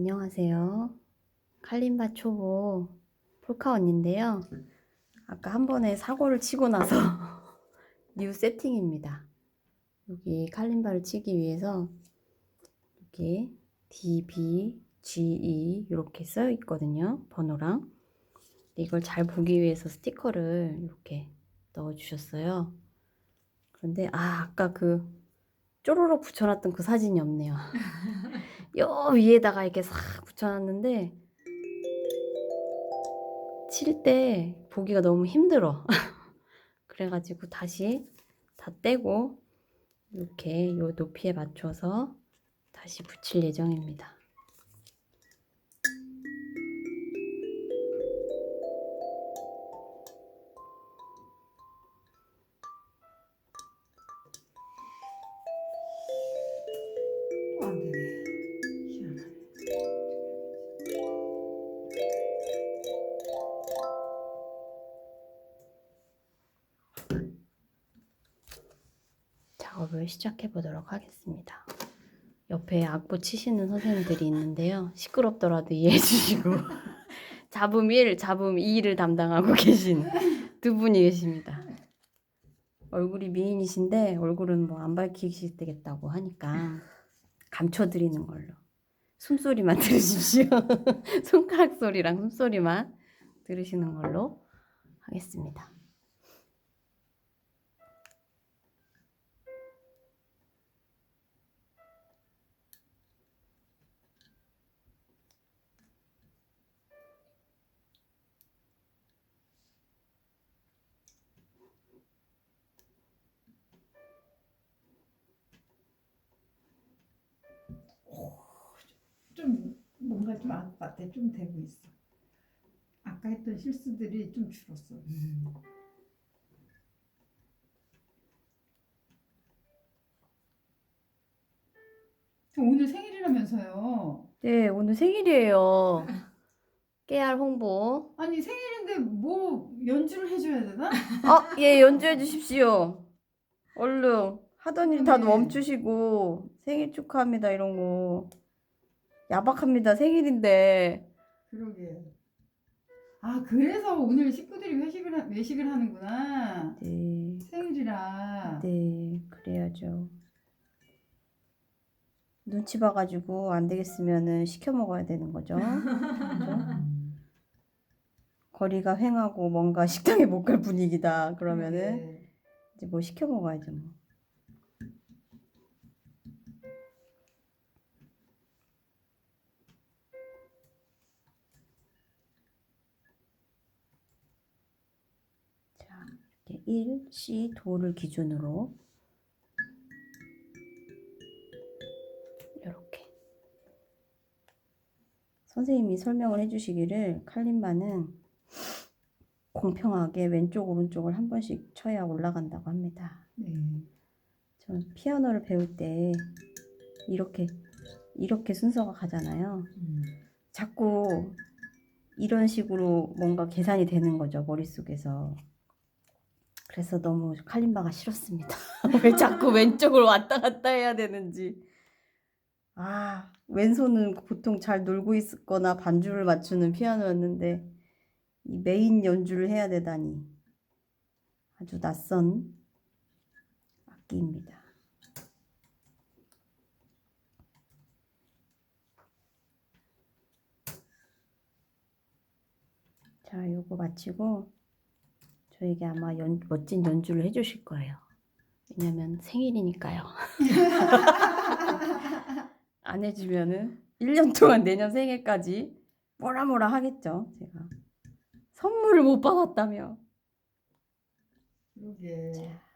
안녕하세요. 칼림바 초보 폴카 언니인데요. 아까 한 번에 사고를 치고 나서 뉴 세팅입니다. 여기 칼림바를 치기 위해서 여기 D, B, G, E 이렇게 써 있거든요. 번호랑. 이걸 잘 보기 위해서 스티커를 이렇게 넣어 주셨어요. 그런데 아, 아까 그 쪼로록 붙여놨던 그 사진이 없네요. 요 위에다가 이렇게 싹 붙여놨는데 칠 때 보기가 너무 힘들어. 그래가지고 다시 다 떼고 이렇게 요 높이에 맞춰서 다시 붙일 예정입니다. 작업을 시작해 보도록 하겠습니다. 옆에 악보 치시는 선생님들이 있는데요. 시끄럽더라도 이해해 주시고 잡음 1, 잡음 2를 담당하고 계신 두 분이 계십니다. 얼굴이 미인이신데 얼굴은 뭐 안 밝히실 되겠다고 하니까 감춰드리는 걸로 숨소리만 들으십시오. 손가락 소리랑 숨소리만 들으시는 걸로 하겠습니다. 좀 뭔가 좀 같아. 좀 되고 있어. 아까 했던 실수들이 좀 줄었어. 저 오늘 생일이라면서요. 네, 오늘 생일이에요. 깨알 홍보. 아니 생일인데 뭐 연주를 해줘야 되나? 아, 예, 연주해 주십시오. 얼른 하던 일 다 네. 멈추시고 생일 축하합니다 이런 거. 야박합니다. 생일인데. 그러게. 아 그래서 오늘 식구들이 회식을 하, 외식을 하는구나. 네. 생일이라. 네, 그래야죠. 눈치 봐가지고 안 되겠으면은 시켜 먹어야 되는 거죠. 그죠? 거리가 횡하고 뭔가 식당에 못 갈 분위기다. 그러면은 그러게. 이제 뭐 시켜 먹어야죠. 뭐. 1, C, 도를 기준으로 이렇게 선생님이 설명을 해주시기를 칼림바는 공평하게 왼쪽 오른쪽을 한 번씩 쳐야 올라간다고 합니다. 네. 전 피아노를 배울 때 이렇게 이렇게 순서가 가잖아요. 음. 자꾸 이런 식으로 뭔가 계산이 되는 거죠 머릿속에서. 그래서 너무 칼림바가 싫었습니다. 왜 자꾸 왼쪽을 왔다 갔다 해야 되는지. 아 왼손은 보통 잘 놀고 있거나 반주를 맞추는 피아노였는데 이 메인 연주를 해야 되다니 아주 낯선 악기입니다. 자, 요거 마치고 저에게 아마 연, 멋진 연주를 해주실 거예요. 왜냐면 생일이니까요. 안 해주면은 1년 동안 내년 생일까지 뭐라 뭐라 하겠죠, 제가. 선물을 못 받았다며. 그러게. 됐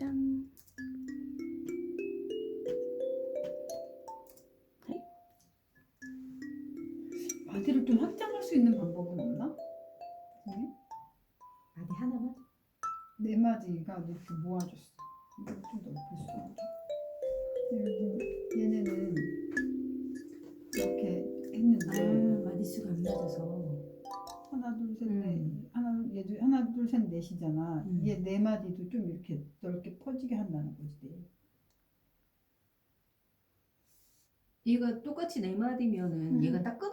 짠. 바디를 좀 확장할 수 있는 방법은 없나? 선생님? 바디 하나만? 네 마디가 이렇게 모아줬어. 이걸 좀 넓힐 수 있게. 그리고 얘네는 이렇게 했는데 아, 마디수가 안 맞아서. 넷이잖아. 음. 얘네 마디도 좀 이렇게 넓게 퍼지게 한다는 거지. 얘가 똑같이 네 마디면은 음. 얘가 딱 끊어